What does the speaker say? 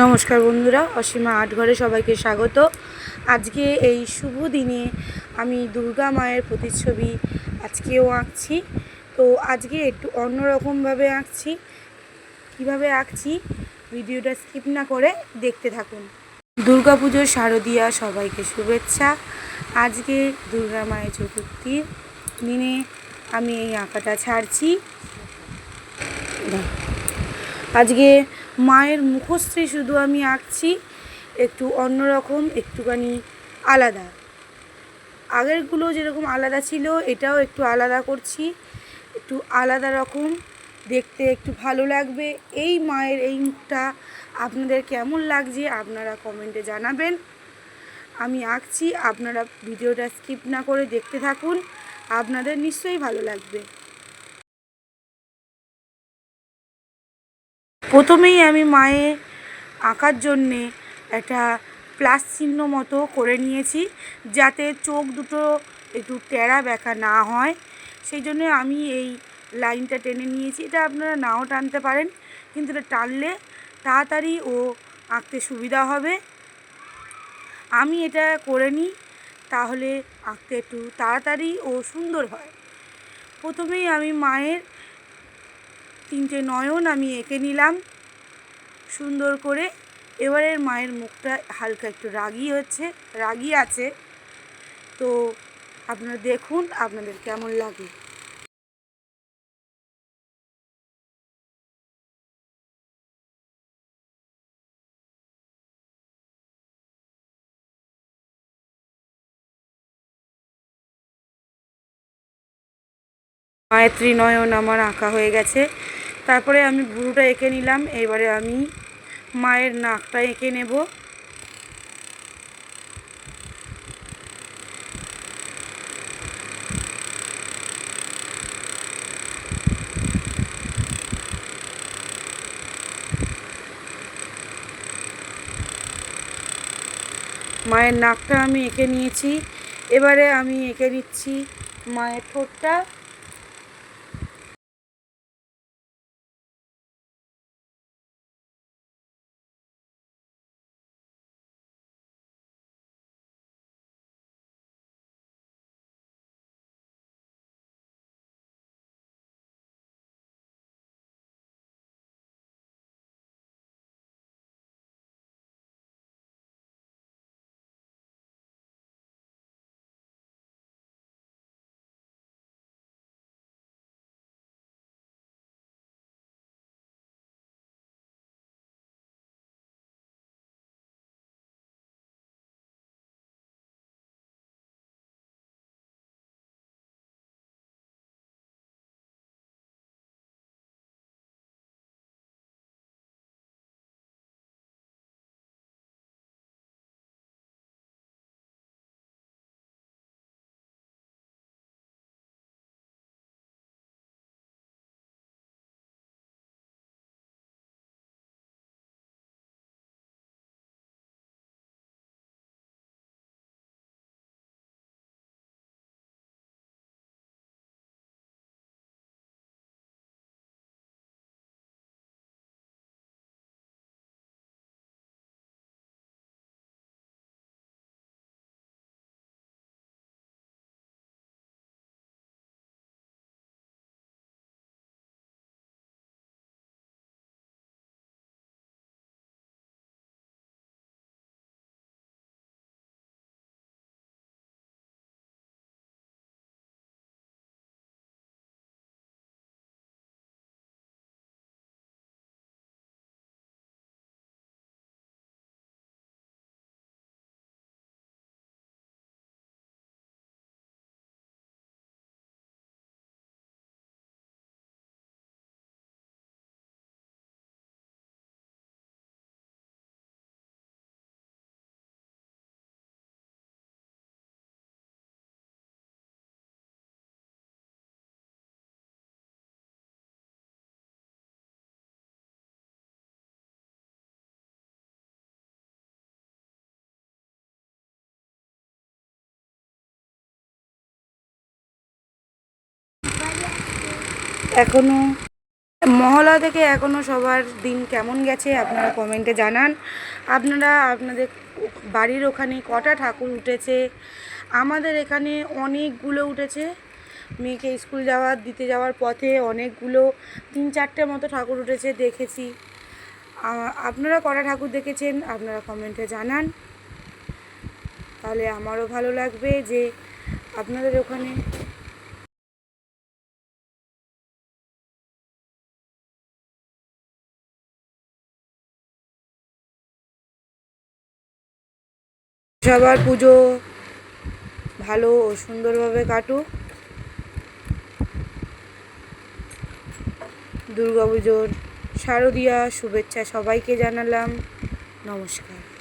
নমস্কার বন্ধুরা, অসীমা আট ঘরে সবাইকে স্বাগত। আজকে এই শুভ দিনে আমি দুর্গা মায়ের প্রতিচ্ছবি আজকেও আঁকছি। তো আজকে একটু অন্যরকমভাবে আঁকছি। কীভাবে আঁকছি ভিডিওটা স্কিপ না করে দেখতে থাকুন। দুর্গা পুজোর শারদীয়া সবাইকে শুভেচ্ছা। আজকে দুর্গা মায়ের চতুর্থীর দিনে আমি এই আঁকাটা ছাড়ছি। আজকে মায়ের মুখশ্রী শুধু আমি আঁকছি, একটু অন্যরকম, একটুখানি আলাদা। আগেরগুলো যেরকম আলাদা ছিল, এটাও একটু আলাদা করছি, একটু আলাদা রকম, দেখতে একটু ভালো লাগবে। এই মায়ের এই মুখটা আপনাদের কেমন লাগছে, আপনারা কমেন্টে জানাবেন। আমি আঁকছি, আপনারা ভিডিওটা স্কিপ না করে দেখতে থাকুন, আপনাদের নিশ্চয়ই ভালো লাগবে। প্রথমেই আমি মায়ে আঁকার জন্যে একটা প্লাস চিহ্ন মতো করে নিয়েছি, যাতে চোখ দুটো একটু টেরা ব্যাকা না হয়। সেই জন্য আমি এই লাইনটা টেনে নিয়েছি। এটা আপনারা নাও টানতে পারেন, কিন্তু এটা টানলে তাড়াতাড়ি ও আঁকতে সুবিধা হবে। আমি এটা করে নিই, তাহলে আঁকতে একটু তাড়াতাড়ি ও সুন্দর হয়। প্রথমেই আমি মায়ের তিনটে নয়ন আমি এঁকে নিলাম। সুন্দর করে এবারের মায়ের মুখটা হালকা একটু রাগি হচ্ছে, রাগি আছে। তো আপনারা দেখুন আপনাদের কেমন লাগে। মায়ের ত্রিনয়ন আমার আঁকা হয়ে গেছে। তারপরে আমি ভুরুটা এঁকে নিলাম, এবারে আমি মায়ের নাকটা এঁকে নেব। মায়ের নাকটা আমি এঁকে নিয়েছি, এবারে আমি এঁকে নিচ্ছি মায়ের ঠোঁটটা। এখনও মহলা থেকে এখনও সবার দিন কেমন গেছে আপনারা কমেন্টে জানান। আপনারা আপনাদের বাড়ির ওখানে কটা ঠাকুর উঠেছে? আমাদের এখানে অনেকগুলো উঠেছে। মেয়েকে স্কুল যাওয়ার দিতে যাওয়ার পথে অনেকগুলো, তিন চারটে মতো ঠাকুর উঠেছে, দেখেছি। আপনারা কটা ঠাকুর দেখেছেন? আপনারা কমেন্টে জানান। তাহলে আমারও ভালো লাগবে যে আপনাদের ওখানে সবার পুজো ভালো ও সুন্দরভাবে কাটুক। দুর্গা পুজোর শারদীয়া শুভেচ্ছা সবাইকে জানালাম। নমস্কার।